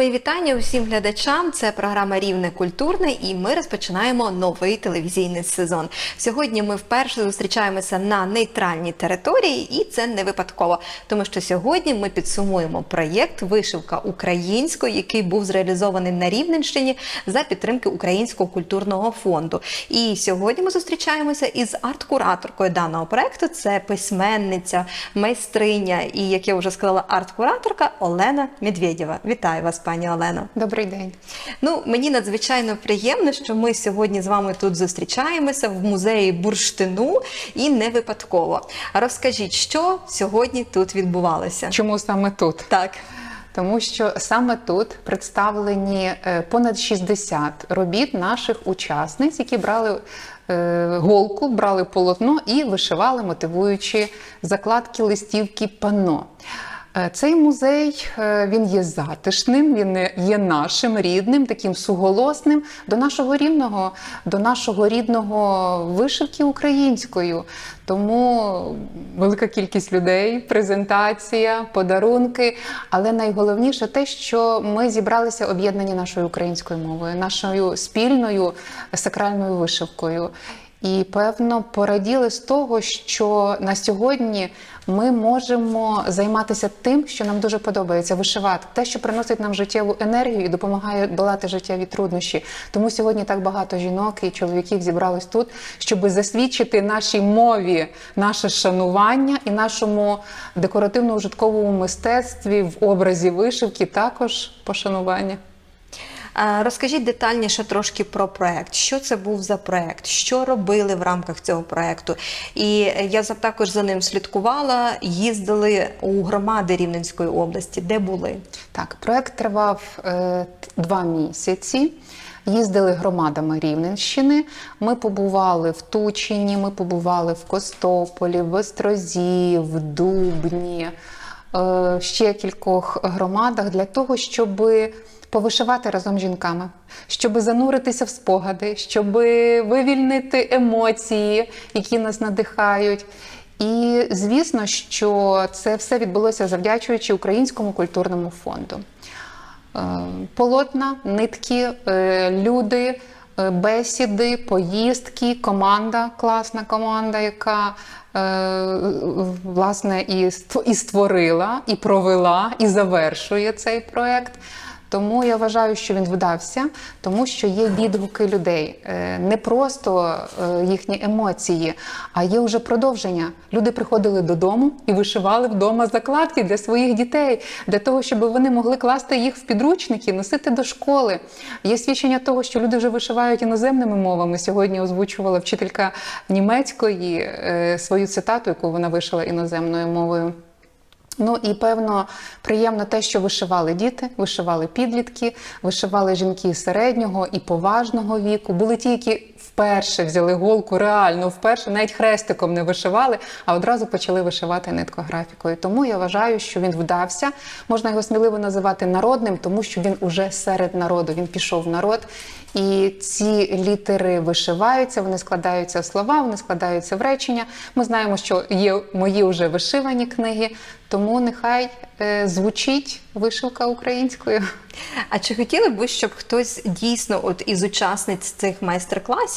Мої вітання усім глядачам. Це програма Рівне культурне, і ми розпочинаємо новий телевізійний сезон. Сьогодні ми вперше зустрічаємося на нейтральній території, і це не випадково, тому що сьогодні ми підсумуємо проєкт Вишивка українською, який був зреалізований на Рівненщині за підтримки Українського культурного фонду. І сьогодні ми зустрічаємося із арт-кураторкою даного проекту. Це письменниця, майстриня і, як я вже сказала, арт-кураторка Олена Медведєва. Вітаю вас, пані Олено. Добрий день. Ну, мені надзвичайно приємно, що ми сьогодні з вами тут зустрічаємося в музеї бурштину і не випадково. Розкажіть, що сьогодні тут відбувалося? Чому саме тут? Так. Тому що саме тут представлені е, понад 60 робіт наших учасниць, які брали е, голку, брали полотно і вишивали, мотивуючи закладки листівки панно. Е, Цей музей е, він є затишним, він є нашим рідним, таким суголосним до нашого рівного, до нашого рідного вишивки українською. Тому велика кількість людей, презентація, подарунки. Але найголовніше те, що ми зібралися об'єднані нашою українською мовою, нашою спільною сакральною вишивкою. І певно пораділи з того, що на сьогодні ми можемо займатися тим, що нам дуже подобається вишивати, те, що приносить нам життєву енергію і допомагає долати життєві труднощі. Тому сьогодні так багато жінок і чоловіків зібрались тут, щоб засвідчити нашій мові наше шанування і нашому декоративно-ужитковому мистецтві в образі вишивки також пошанування. Розкажіть детальніше трошки про проект. Що це був за проект? Що робили в рамках цього проекту? І я також за ним слідкувала. Їздили у громади Рівненської області. Де були? Так, проект тривав е, два місяці. Їздили громадами Рівненщини. Ми побували в Тучині, ми побували в Костополі, в Острозі, в Дубні, е, ще кількох громадах для того, щоб повишивати разом з жінками, щоб зануритися в спогади, щоб вивільнити емоції, які нас надихають. І звісно, що це все відбулося завдячуючи Українському культурному фонду. Е, Полотна, нитки, е, люди, е, бесіди, поїздки, команда, класна команда, яка власне і створила, і провела, і завершує цей проект. Тому я вважаю, що він вдався, тому що є відгуки людей, Е, не просто е, їхні емоції, а є вже продовження. Люди приходили додому і вишивали вдома закладки для своїх дітей, для того, щоб вони могли класти їх в підручники, носити до школи. Є свідчення того, що люди вже вишивають іноземними мовами. Сьогодні озвучувала вчителька німецької е, свою цитату, яку вона вишила іноземною мовою. Ну і певно приємно те, що вишивали діти, вишивали підлітки, вишивали жінки середнього і поважного віку. Були ті, які вперше взяли голку, реально вперше, навіть хрестиком не вишивали, а одразу почали вишивати ниткографікою. Тому я вважаю, що він вдався. Можна його сміливо називати народним, тому що він уже серед народу. Він пішов в народ. І ці літери вишиваються, вони складаються в слова, вони складаються в речення. Ми знаємо, що є мої вже вишивані книги, тому нехай е, звучить вишивка українською. А чи хотіли б ви, щоб хтось дійсно, от із учасниць цих майстер-класів,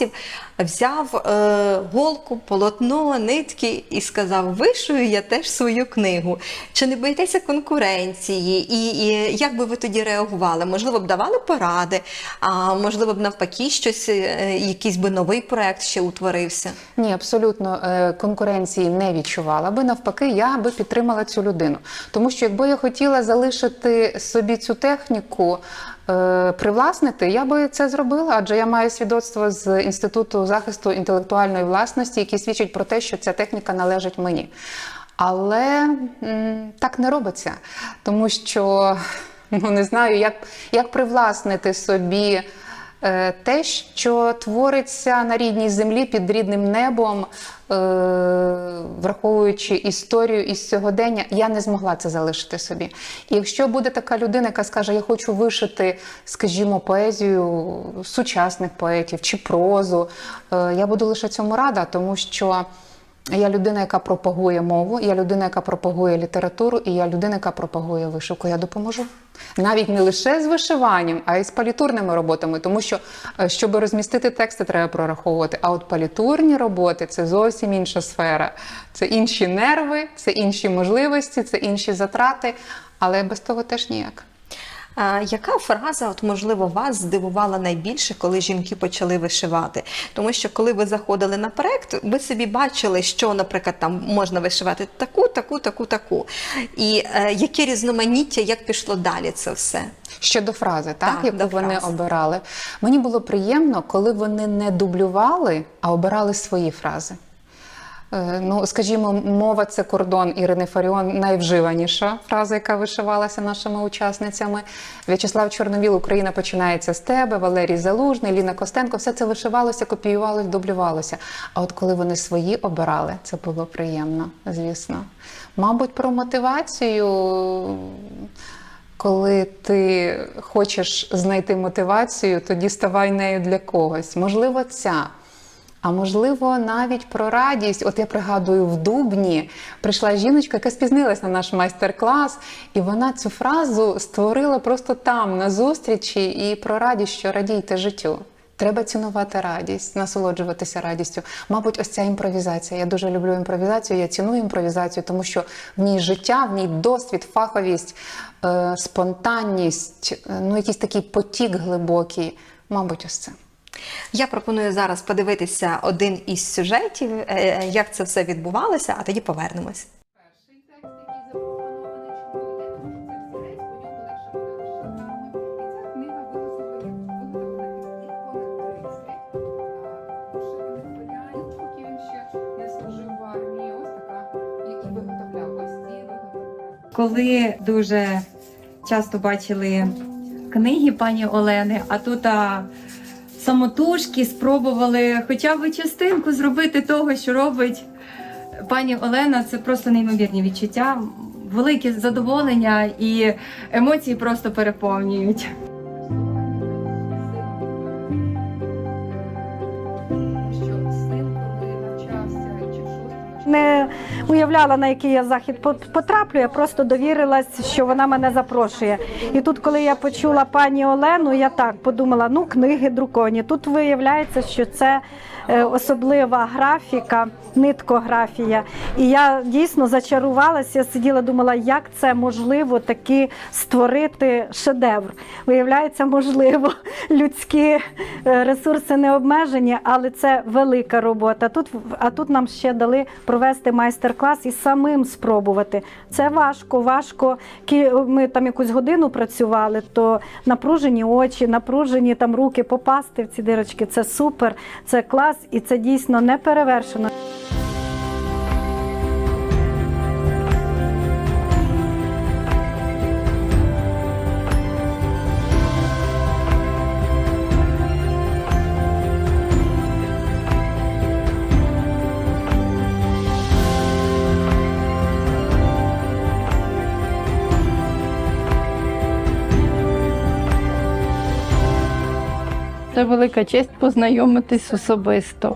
взяв е, голку, полотно, нитки і сказав: вишую я теж свою книгу? Чи не боїтеся конкуренції? І, і як би ви тоді реагували? Можливо, б давали поради, а можливо б навпаки, щось, е, якийсь би новий проект ще утворився? Ні, абсолютно е, конкуренції не відчувала би. Навпаки, я би підтримала цю людину. Тому що якби я хотіла залишити собі цю техніку. Е, Привласнити, я би це зробила, адже я маю свідоцтво з інституту захисту інтелектуальної власності, які свідчать про те, що ця техніка належить мені. Але так не робиться, тому що ну не знаю, як, як привласнити собі Те, що твориться на рідній землі під рідним небом, е, враховуючи історію із сьогодення, я не змогла це залишити собі. І якщо буде така людина, яка скаже, я хочу вишити, скажімо, поезію сучасних поетів чи прозу, е, я буду лише цьому рада, тому що Я людина, яка пропагує мову, я людина, яка пропагує літературу, і я людина, яка пропагує вишивку. Я допоможу. Навіть не лише з вишиванням, а й з палітурними роботами, тому що е, щоб розмістити тексти, треба прораховувати. А от палітурні роботи це зовсім інша сфера. Це інші нерви, це інші можливості, це інші затрати, але без того теж ніяк. А, яка фраза, от можливо, вас здивувала найбільше, коли жінки почали вишивати? Тому що коли ви заходили на проект, ви собі бачили, що, наприклад, там можна вишивати таку, таку, таку, таку. І е, яке різноманіття, як пішло далі це все? Щодо фрази, так, Так, яку вони фрази. обирали. Мені було приємно, коли вони не дублювали, а обирали свої фрази. Е, Ну, скажімо, мова це кордон Ірини Фаріон найвживаніша фраза, яка вишивалася нашими учасницями. В'ячеслав Чорновіл, Україна починається з тебе, Валерій Залужний, Ліна Костенко. Все це вишивалося, копіювалося, дублювалося. А от коли вони свої обирали, це було приємно, звісно. Мабуть, про мотивацію. Коли ти хочеш знайти мотивацію, тоді ставай нею для когось. Можливо, ця. А можливо, навіть про радість. От я пригадую, в Дубні прийшла жіночка, яка спізнилась на наш майстер-клас, і вона цю фразу створила просто там, на зустрічі, і про радість, що радійте життю. Треба цінувати радість, насолоджуватися радістю. Мабуть, ось ця імпровізація. Я дуже люблю імпровізацію. Я ціную імпровізацію, тому що в ній життя, в ній досвід, фаховість, е, спонтанність, е, ну якийсь такий потік глибокий. Мабуть, ось це. Я пропоную зараз подивитися один із сюжетів, е, як це все відбувалося, а тоді повернемось. Перший текст, який запропонований, чому йде, тому що це всередині, по легше буде. І ця книга виготовлена їх понад 30 вишиваних варіантів, поки він ще не служив в армії. Ось така, і виготовляв ось ці виготовляв. коли дуже часто бачили книги пані Олени, а тут а, самотужки спробували хоча б частинку зробити того, що робить пані Олена. Це просто неймовірні відчуття, велике задоволення і емоції просто переповнюють. Що Не уявляла, на який я захід потраплю, я просто довірилась, що вона мене запрошує. І тут, коли я почула пані Олену, я так подумала: ну, книги друковані. Тут виявляється, що це е, особлива графіка, ниткографія. І я дійсно зачарувалася, сиділа, думала, як це можливо таки створити шедевр. Виявляється, можливо, людські е, ресурси не обмежені, але це велика робота. Тут а тут нам ще дали провести майстер-клас і самим спробувати. Це важко, важко. Ми там якусь годину працювали, то напружені очі, напружені там руки попасти в ці дирочки. Це супер, це клас, і це дійсно не Велика честь познайомитись особисто.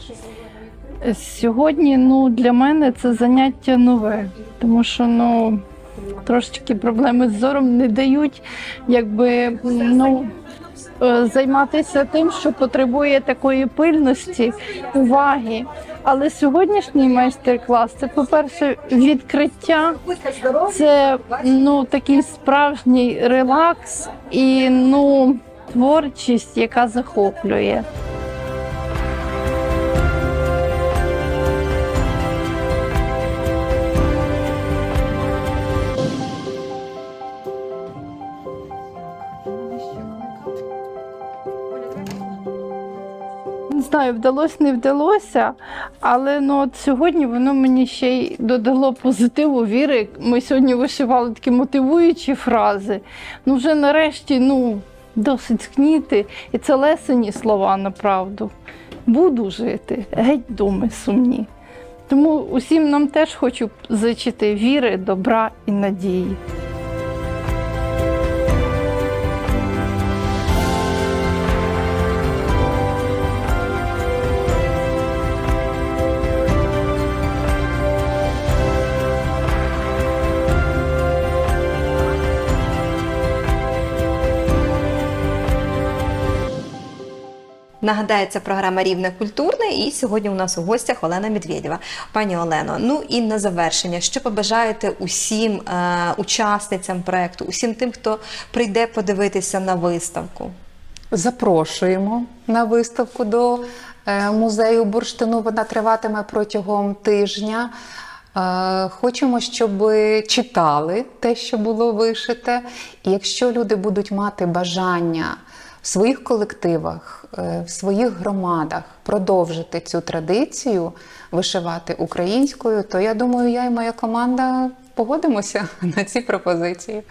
Сьогодні ну, для мене це заняття нове, тому що ну, трошечки проблеми з зором не дають якби, ну, е, займатися тим, що потребує такої пильності, уваги. Але сьогоднішній майстер-клас це, по-перше, відкриття, це ну, такий справжній релакс і ну, творчість, яка захоплює. Не знаю, вдалося, не вдалося, але ну от сьогодні воно мені ще й додало позитиву віри. Ми сьогодні вишивали такі мотивуючі фрази. Ну, вже нарешті, ну, досить скніти. І це лесені слова на правду. Буду жити, геть думи сумні. Тому усім нам теж хочу зачити віри, добра і надії. Нагадаю, це програма Рівне культурне, і сьогодні у нас у гостях Олена Медведєва. Пані Олено, ну і на завершення, що побажаєте усім е, учасницям проекту, усім тим, хто прийде подивитися на виставку? Запрошуємо на виставку до е, музею бурштину. Вона триватиме протягом тижня. Е, Хочемо, щоб читали те, що було вишите. І якщо люди будуть мати бажання в своїх колективах, е, в своїх громадах продовжити цю традицію вишивати українською, то я думаю, я і моя команда погодимося на ці пропозиції.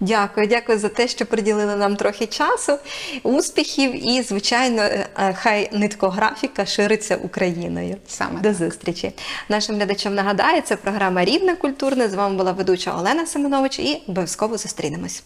Дякую, дякую за те, що приділили нам трохи часу, успіхів і, звичайно, е, е, хай ниткографіка шириться Україною. Саме До так. зустрічі. Нашим глядачам нагадаю, це програма Рівне культурне. З вами була ведуча Олена Семенович і обов'язково зустрінемось.